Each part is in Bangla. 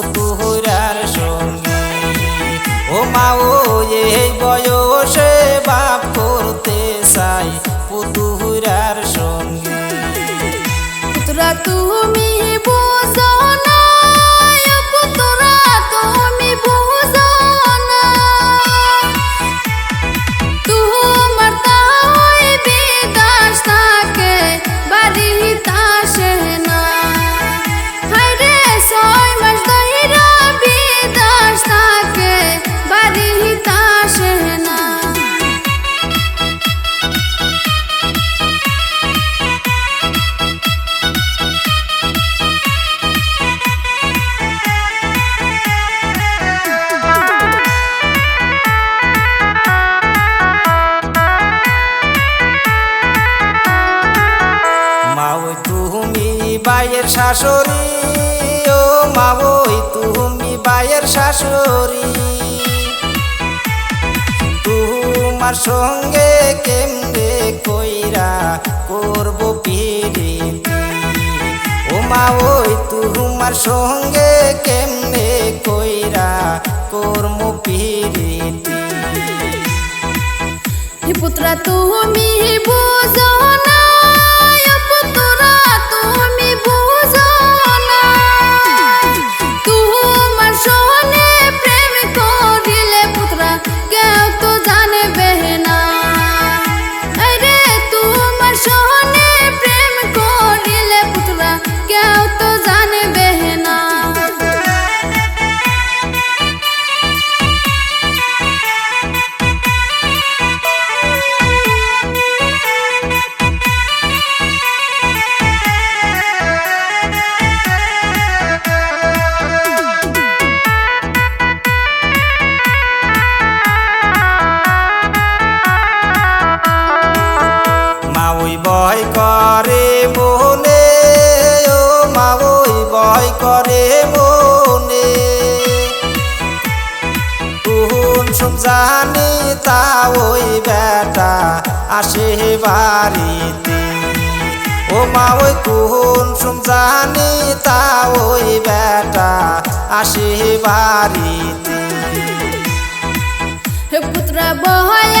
tu বাইয়ের শাশুড়ি, ও মা বই তুমি বাইয়ের শাশুড়ি। তোমার সঙ্গে কেমনে কইরা করব পিড়ি ও মা বই তোমার সঙ্গে কেমনে কইরা কর্ম পিড়ি পুত্রা, তুমি বুঝ করে মনে। কোন জানি তা ওই বেটা আসে বাড়িতে। ও মা, ওই কোন জানি তা ওই বেটা আসে বাড়িতে। পুত্র বহয়া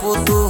Futuro.